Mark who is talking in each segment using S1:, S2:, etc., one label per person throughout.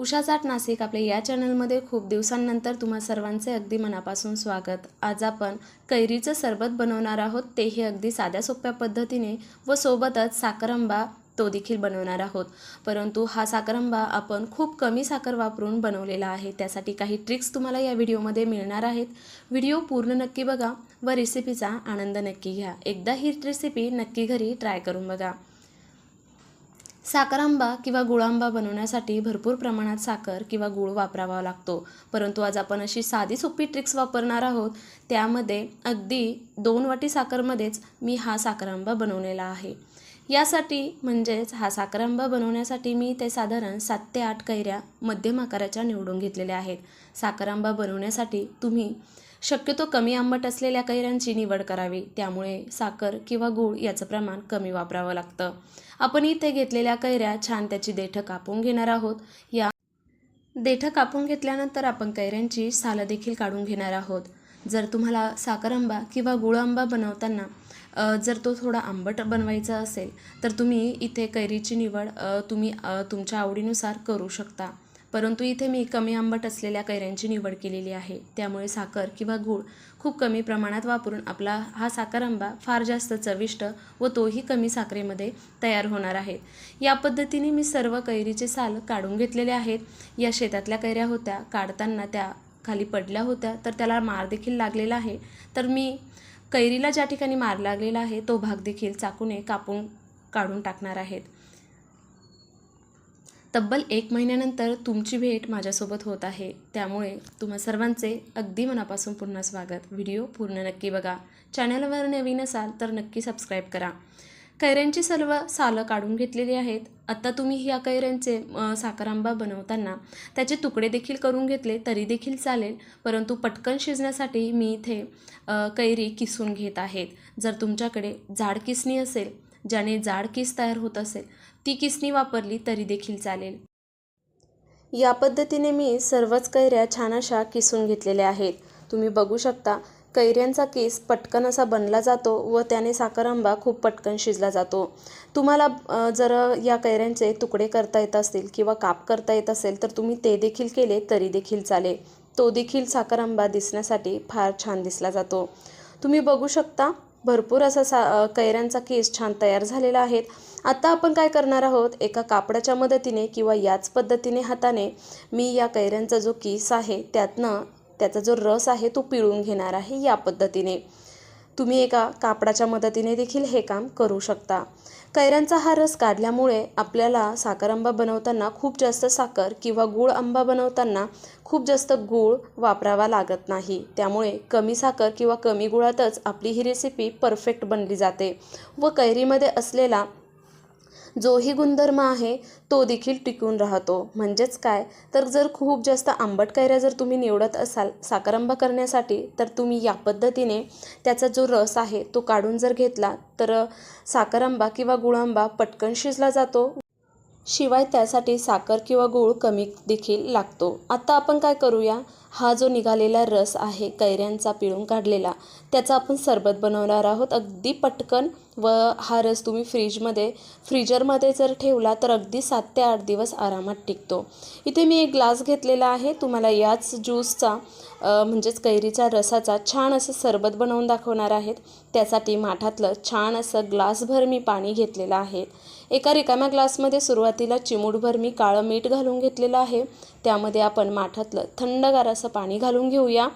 S1: उषाचाट नाशिक आपल्या या चॅनलमध्ये खूप दिवसांनंतर तुम्हा सर्वांचे अगदी मनापासून स्वागत. आज आपण कैरीचं सरबत बनवणार आहोत तेही अगदी साध्या सोप्या पद्धतीने व सोबतच साखरंबा तो देखील बनवणार आहोत. परंतु हा साखरंबा आपण खूप कमी साखर वापरून बनवलेला आहे त्यासाठी काही ट्रिक्स तुम्हाला या व्हिडिओमध्ये मिळणार आहेत. व्हिडिओ पूर्ण नक्की बघा व रेसिपीचा आनंद नक्की घ्या. एकदा ही रेसिपी नक्की घरी ट्राय करून बघा. साखर आंबा किंवा गुळांबा बनवण्यासाठी भरपूर प्रमाणात साखर किंवा गूळ वापरावा लागतो. परंतु आज आपण अशी साधी सोपी ट्रिक्स वापरणार आहोत. त्यामध्ये अगदी दोन वाटी साखरमध्येच मी हा साखर आंबा बनवलेला आहे. यासाठी म्हणजेच हा साखरांबा बनवण्यासाठी मी ते साधारण सात ते आठ कैऱ्या मध्यम आकाराच्या निवडून घेतलेल्या आहेत. साखरांबा बनवण्यासाठी तुम्ही शक्यतो कमी आंबट असलेल्या कैऱ्यांची निवड करावी. त्यामुळे साखर किंवा गूळ याचं प्रमाण कमी वापरावं लागतं. आपण इथे घेतलेल्या कैऱ्या छान त्याची देठं कापून घेणार आहोत. या देठं कापून घेतल्यानंतर आपण कैऱ्यांची सालं देखील काढून घेणार आहोत. जर तुम्हाला साखर आंबा किंवा गुळ आंबा बनवताना जर तो थोडा आंबट बनवायचा असेल तर तुम्ही इथे कैरीची निवड तुम्ही तुमच्या आवडीनुसार करू शकता. परंतु इथे मी कमी आंबट असलेल्या कैऱ्यांची निवड केलेली आहे. त्यामुळे साखर किंवा गूळ खूप कमी प्रमाणात वापरून आपला हा साखर आंबा फार जास्त चविष्ट व तोही कमी साखरेमध्ये तयार होणार आहे. या पद्धतीने मी सर्व कैरीचे साल काढून घेतलेले आहेत. या शेतातल्या कैऱ्या होत्या काढताना त्या खाली पडल्या होत्या तर त्याला मार देखील लागलेला आहे. तर मी कैरीला ज्या ठिकाणी मार लागलेला आहे तो भाग देखील चाकूने कापून काढून टाकणार आहेत. तब्बल एक महिन्यानंतर तुमची भेट माझ्यासोबत होत आहे. त्यामुळे तुम्हा सर्वांचे अगदी मनापासून पुन्हा स्वागत. व्हिडिओ पूर्ण नक्की बघा. चॅनलवर नवीन असाल तर नक्की सबस्क्राईब करा. कैऱ्यांची सर्व सालं काढून घेतलेली आहेत. आत्ता तुम्ही ह्या कैऱ्यांचे साखरांबा बनवताना त्याचे तुकडे देखील करून घेतले तरी देखील चालेल. परंतु पटकन शिजण्यासाठी मी इथे कैरी किसून घेत आहेत. जर तुमच्याकडे जाड किसणी असेल ज्याने जाड किस तयार होत असेल ती किसनी वापरली तरी देखील चालेल. या पद्धतीने मी सर्वच कैऱ्या छान अशा किसून घेतलेल्या आहेत. तुम्ही बघू शकता कैऱ्यांचा केस पटकन असा बनला जातो व त्याने साखर आंबा खूप पटकन शिजला जातो. तुम्हाला जर या कैऱ्यांचे तुकडे करता येत असतील किंवा काप करता येत असेल तर तुम्ही ते देखील केले तरी देखील चालेल. तो देखील साखर आंबा दिसण्यासाठी फार छान दिसला जातो. तुम्ही बघू शकता भरपूर असा सा कैऱ्यांचा केस छान तयार झालेला आहे. आता आपण काय करणार आहोत? एका कापडाच्या मदतीने किंवा याच पद्धतीने हाताने मी या कैऱ्यांचा जो केस आहे त्यातनं त्याचा जो रस आहे तो पिळून घेणार आहे या पद्धतीने. तुम्ही एका कापडाच्या मदतीने देखील हे काम करू शकता. कैऱ्यांचा हा रस काढल्यामुळे आपल्याला साखर आंबा बनवताना खूप जास्त साखर किंवा गूळ आंबा बनवताना खूप जास्त गूळ वापरावा लागत नाही. त्यामुळे कमी साखर किंवा कमी गुळातच आपली ही रेसिपी परफेक्ट बनली जाते व कैरीमध्ये असलेला जोही गुणधर्म आहे तो देखील टिकून राहतो. म्हणजेच काय? तर जर खूप जास्त आंबट कैऱ्या जर तुम्ही निवडत असाल साखरांबा करण्यासाठी तर तुम्ही या पद्धतीने त्याचा जो रस आहे तो काढून जर घेतला तर साखरांबा किंवा गुळांबा पटकन शिजला जातो. शिवाय त्यासाठी साखर किंवा गूळ कमी देखील लागतो. आता आपण काय करूया? हा जो निघालेला रस आहे कैऱ्यांचा पिळून काढलेला त्याचा आपण सरबत बनवणार आहोत. अगदी पटकन व हा रस तुम्ही फ्रीजमध्ये फ्रीजरमध्ये जर ठेवला तर अगदी सात ते आठ दिवस आरामात टिकतो. इथे मी एक ग्लास घेतलेला आहे. तुम्हाला याच ज्यूसचा म्हणजेच कैरीच्या रसाचा छान असं सरबत बनवून दाखवणार आहेत. त्यासाठी माठातलं छान असं ग्लासभर मी पाणी घेतलेलं आहे. एका रिकाम्या ग्लासमध्ये सुरुवातीला चिमूटभर मी काळं मीठ घालून घेतलेलं आहे. त्यामध्ये आपण माठातलं थंडगार असं पाणी घालून घेऊया.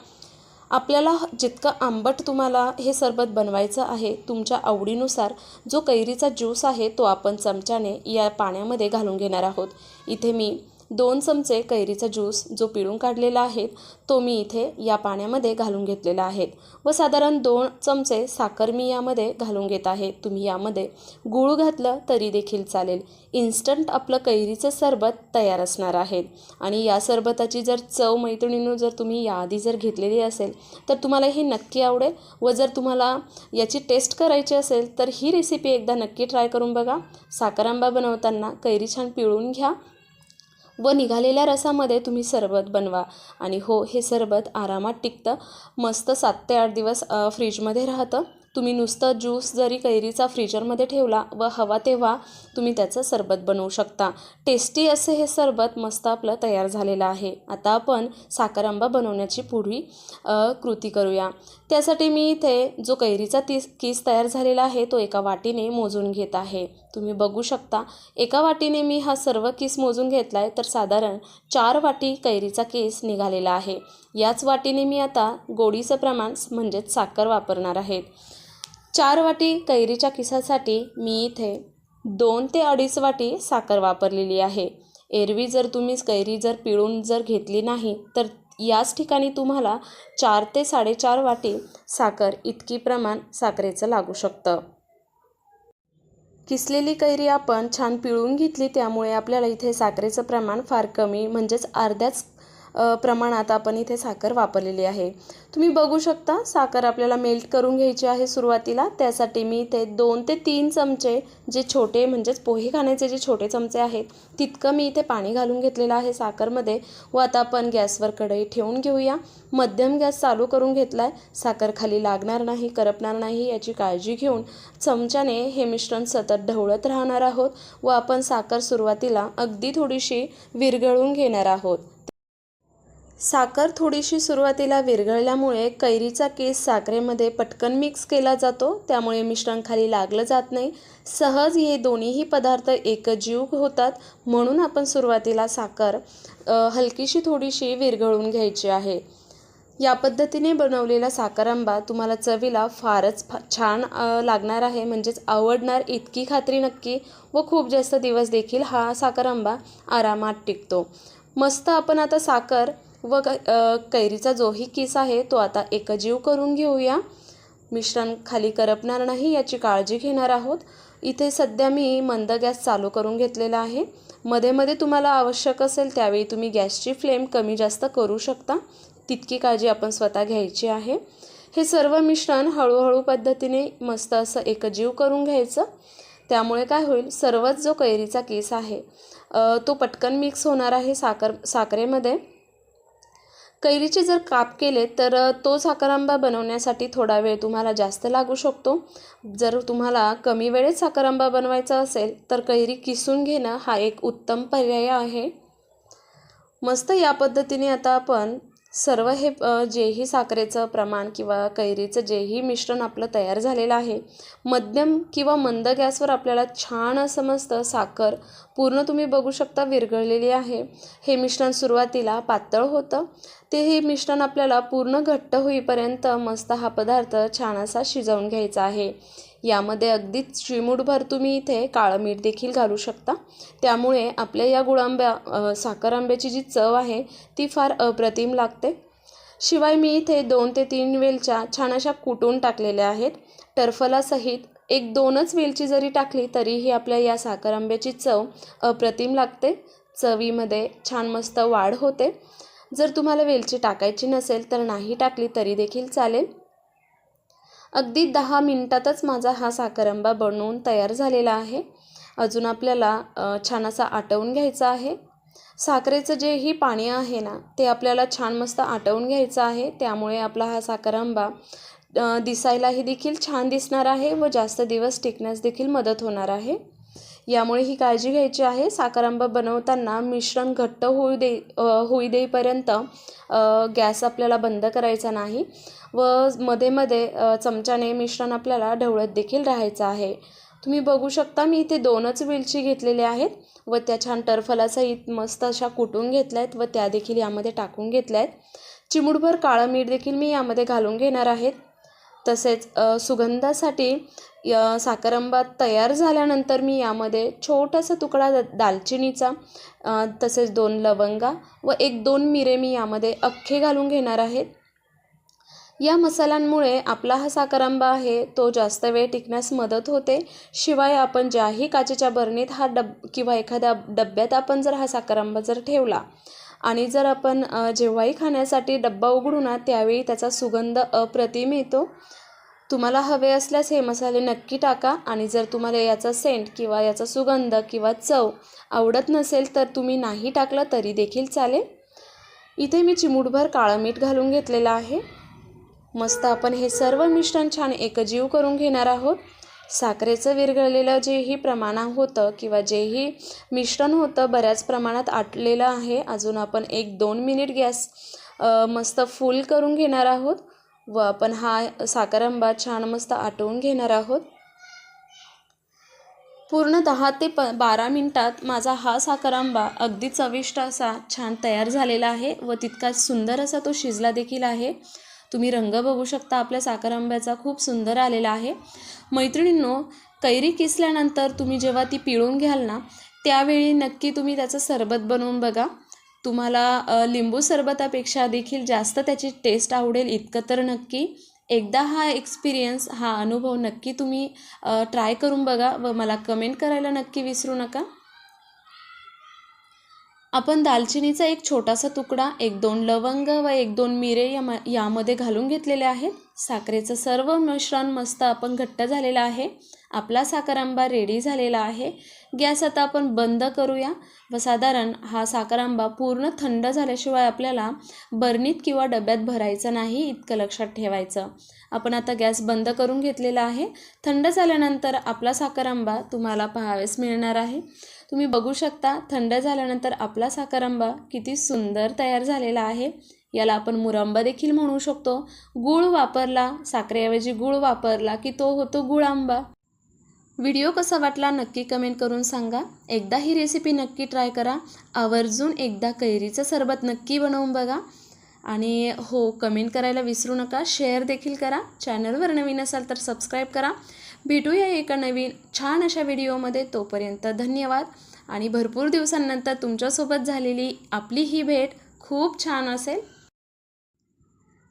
S1: आपल्याला जितकं आंबट तुम्हाला हे सरबत बनवायचं आहे तुमच्या आवडीनुसार जो कैरीचा ज्यूस आहे तो आपण चमच्याने या पाण्यामध्ये घालून घेणार आहोत. इथे मी दोन चमचे कैरीचा ज्यूस जो पिळून काढलेला आहे तो मी इथे या पाण्यामध्ये घालून घेतलेला आहे. व साधारण दोन चमचे साखर मी यामध्ये घालून घेत आहे. तुम्ही यामध्ये गूळ घातलं तरी देखील चालेल. इन्स्टंट आपलं कैरीचं सरबत तयार असणार आहे. आणि या सरबताची जर चव मैत्रिणीनं जर तुम्ही याआधी जर घेतलेली असेल तर तुम्हाला हे नक्की आवडेल. व जर तुम्हाला याची टेस्ट करायची असेल तर ही रेसिपी एकदा नक्की ट्राय करून बघा. साखर आंबा बनवताना कैरी छान पिळून घ्या. व निघालेल्या रसामध्ये तुम्ही सरबत बनवा. आणि हो हे सरबत आरामात टिकतं. मस्त सात ते आठ दिवस फ्रीजमध्ये राहतं. तुम्ही नुसतं ज्यूस जरी कैरीचा फ्रीजरमध्ये ठेवला व हवा तेव्हा तुम्ही त्याचं सरबत बनवू शकता. टेस्टी असे हे सरबत मस्त आपलं तयार झालेलं आहे. आता आपण साखर आंबा बनवण्याची पुढी कृती करूया. त्यासाठी मी इथे जो कैरीचा तीस किस तयार झालेला आहे तो एका वाटीने मोजून घेत आहे. तुम्ही बघू शकता. एका वाटीने मी हा सर्व केस मोजून घेतला आहे तर साधारण चार वाटी कैरीचा केस निघालेला आहे. याच वाटीने मी आता गोडीचं प्रमाण म्हणजेच साखर वापरणार आहे. चार वाटी कैरीच्या किसासाठी मी इथे दोन ते अडीच वाटी साखर वापरलेली आहे. एरवी जर तुम्ही कैरी जर पिळून जर घेतली नाही तर याच ठिकाणी तुम्हाला चार ते साडेचार वाटी साखर इतकी प्रमाण साखरेचं लागू शकतं. किसलेली कैरी आपण छान पिळून घेतली त्यामुळे आपल्याला इथे साखरेचं प्रमाण फार कमी म्हणजेच अर्ध्याच प्रमाणात आपण इथे साखर वापरलेली आहे. तुम्ही बघू शकता साखर आपल्याला मेल्ट करून घ्यायची आहे सुरुवातीला. त्यासाठी मी इथे दोन ते तीन चमचे जे छोटे म्हणजेच पोहे खाण्याचे जे छोटे चमचे आहेत तितकं मी इथे पाणी घालून घेतलेलं आहे साखरमध्ये. व आता आपण गॅसवर कढई ठेवून घेऊया. मध्यम गॅस चालू करून घेतला आहे साखर खाली लागणार नाही करपणार नाही याची काळजी घेऊन चमच्याने हे मिश्रण सतत ढवळत राहणार आहोत. व आपण साखर सुरुवातीला अगदी थोडीशी विरघळून घेणार आहोत. साखर थोडीशी सुरुवातीला विरघळल्यामुळे कैरीचा केस साखरेमध्ये पटकन मिक्स केला जातो. त्यामुळे मिश्रण खाली लागलं जात नाही. सहज हे दोन्हीही पदार्थ एकजीव होतात. म्हणून आपण सुरुवातीला साखर हलकीशी थोडीशी विरघळून घ्यायची आहे. या पद्धतीने बनवलेला साखर आंबा तुम्हाला चवीला फारच फा छान लागणार आहे. म्हणजेच आवडणार इतकी खात्री नक्की व खूप जास्त दिवस देखील हा साखर आंबा आरामात टिकतो. मस्त आपण आता साखर व क कैरीचा जोही किस आहे तो आता एकजीव करून घेऊया. मिश्रण खाली करपणार नाही याची काळजी घेणार आहोत. इथे सध्या मी मंद गॅस चालू करून घेतलेला आहे. मध्ये मध्ये तुम्हाला आवश्यक असेल त्यावेळी तुम्ही गॅसची फ्लेम कमी जास्त करू शकता. तितकी काळजी आपण स्वतः घ्यायची आहे. हे सर्व मिश्रण हळूहळू पद्धतीने मस्त असं एकजीव करून घ्यायचं. त्यामुळे काय होईल सर्वच जो कैरीचा केस आहे तो पटकन मिक्स होणार आहे साखर साखरेमध्ये. कैरीचे जर काप केले तर तो साखर आंबा बनवण्यासाठी थोडा वेळ तुम्हाला जास्त लागू शकतो. जर तुम्हाला कमी वेळेत साखर आंबा बनवायचा असेल तर कैरी किसून घेणं हा एक उत्तम पर्याय आहे. मस्त या पद्धतीने आता आपण सर्व हे जेही साखरेचं प्रमाण किंवा कैरीचं जेही मिश्रण आपलं तयार झालेलं आहे मध्यम किंवा मंद गॅसवर आपल्याला छान असं मस्त साखर पूर्ण तुम्ही बघू शकता विरघळलेली आहे. हे मिश्रण सुरुवातीला पातळ होतं. ते हे मिश्रण आपल्याला पूर्ण घट्ट होईपर्यंत मस्त हा पदार्थ छान असा शिजवून घ्यायचा आहे. यामध्ये अगदीच चिमूटभर तुम्ही इथे काळं मीठ देखील घालू शकता. त्यामुळे आपल्या या गुळांब्या साखर आंब्याची जी चव आहे ती फार अप्रतिम लागते. शिवाय मी इथे दोन ते तीन वेलच्या छान अशा कुटून टाकलेल्या आहेत. टर्फलासहित एक दोनच वेलची जरी टाकली तरीही आपल्या या साखर आंब्याची चव अप्रतिम लागते. चवीमध्ये छान मस्त वाढ होते. जर तुम्हाला वेलची टाकायची नसेल तर नाही टाकली तरी देखील चालेल. अगदी दहा मिनटातच माझा हा साखरंबा बनवून तयार झालेला आहे. अजून आपल्याला छान असा आटवून घ्यायचा आहे. साखरेचं जे ही पाणी आहे ना ते आपल्याला छान मस्त आटवून घ्यायचं आहे. त्यामुळे आपला हा साखरंबा दिसायलाही देखील छान दिसणार आहे व जास्त दिवस टिकण्यास देखील मदत होणार आहे. यामुळे ही काळजी घ्यायची आहे. साखरांबा बनवताना मिश्रण घट्ट होऊ दे होई देईपर्यंत गॅस आपल्याला बंद करायचा नाही व मध्ये मध्ये चमच्याने मिश्रण आपल्याला ढवळत देखील राहायचं आहे. तुम्ही बघू शकता मी इथे दोनच वेलची घेतलेल्या आहेत व त्या छान टरफलासहित मस्त अशा कुटून घेतल्या आहेत व त्या देखील यामध्ये टाकून घेतल्या आहेत चिमुडभर काळं मीठ देखील मी यामध्ये घालून घेणार आहेत. तसेच सुगंधासाठी य- साखरंबा तयार झाल्यानंतर मी यामध्ये छोटासा तुकडा द दालचिनीचा तसेच दोन लवंगा व एक दोन मिरे मी यामध्ये अख्खे घालून घेणार आहेत या मसाल्यांमुळे आपला हा साखरांबा आहे तो जास्त वेळ टिकण्यास मदत होते. शिवाय आपण ज्याही काचेच्या बरणीत हा डब किंवा एखाद्या डब्यात आपण जर हा साखरांबा जर ठेवला आणि जर आपण जेव्हाही खाण्यासाठी डब्बा उघडू ना त्यावेळी त्याचा सुगंध अप्रतिम येतो. तुम्हाला हवे असल्यास हे मसाले नक्की टाका आणि जर तुम्हाला याचा सेंट किंवा याचा सुगंध किंवा चव आवडत नसेल तर तुम्ही नाही टाकलं तरी देखील चालेल. इथे मी चिमूटभर काळं मीठ घालून घेतलेलं आहे. मस्त आपण हे सर्व मिश्रण छान एकजीव करून घेणार आहोत. साखरेचं विरघळलेलं जेही प्रमाण होतं किंवा जेही मिश्रण होतं बऱ्याच प्रमाणात आटलेलं आहे. अजून आपण एक दोन मिनिट गॅस मस्त फुल करून घेणार आहोत व आपण हा साखरांबा छान मस्त आटवून घेणार आहोत. पूर्ण दहा ते प बारा मिनटात माझा हा साखरांबा अगदी चविष्ट असा छान तयार झालेला आहे व तितकाच सुंदर असा तो शिजला देखील आहे. तुम्ही रंग बघू शकता. आपल्या साखरांब्याचा खूप सुंदर आलेला आहे. मैत्रिणींनो कैरी किसल्यानंतर तुम्ही जेव्हा ती पिळून घ्याल ना त्यावेळी नक्की तुम्ही त्याचं सरबत बनवून बघा. तुम्हाला लिंबू सरबतापेक्षा देखील जास्त त्याची टेस्ट आवडेल इतकं तर नक्की. एकदा हा एक्सपिरियन्स हा अनुभव नक्की तुम्ही ट्राय करून बघा व मला कमेंट करायला नक्की विसरू नका. आपण दालचिनीचा एक छोटासा तुकडा एक दोन लवंग व एक दोन मिरे या यामध्ये घालून घेतलेले आहेत. साखरेचं सर्व मिश्रण मस्त आपण घट्ट झालेलं आहे. आपला साखर आंबा रेडी झालेला आहे. गॅस आता आपण बंद करूया. व साधारण हा साखर आंबा पूर्ण थंड झाल्याशिवाय आपल्याला बर्नीत किंवा डब्यात भरायचा नाही इतकं लक्षात ठेवायचं. आपण आता गॅस बंद करून घेतलेला आहे. थंड झाल्यानंतर आपला साखर आंबा तुम्हाला पहावेस मिळणार आहे. तुम्ही बघू शकता थंड झाल्यानंतर आपला साखर आंबा किती सुंदर तयार झालेला आहे. याला आपण मुरंबा देखील म्हणू शकतो. गूळ वापरला साखरेऐवजी गूळ वापरला की तो होतो गुळ आंबा व्हिडिओ कसा वाटला नक्की कमेंट करून सांगा. एकदा ही रेसिपी नक्की ट्राय करा. आवर्जून एकदा कैरीचं सरबत नक्की बनवून बघा. आणि हो कमेंट करायला विसरू नका. शेअर देखील करा. चॅनलवर नवीन असाल तर सबस्क्राईब करा. भेटूया एका नवीन छान अशा व्हिडिओमध्ये. तोपर्यंत धन्यवाद. आणि भरपूर दिवसांनंतर तुमच्यासोबत झालेली आपली ही भेट खूप छान असेल.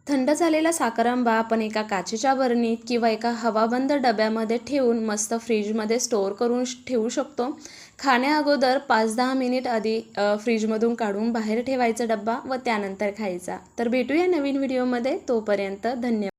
S1: थंड झालेला साखरांबा आपण एका काचेच्या बरणीत किंवा एका हवाबंद डब्यामध्ये ठेवून मस्त फ्रीजमध्ये स्टोअर करून ठेवू शकतो. खाण्याअगोदर पाच दहा मिनिट आधी फ्रीजमधून काढून बाहेर ठेवायचा डब्बा व त्यानंतर खायचा. तर भेटूया नवीन व्हिडिओमध्ये. तोपर्यंत धन्यवाद.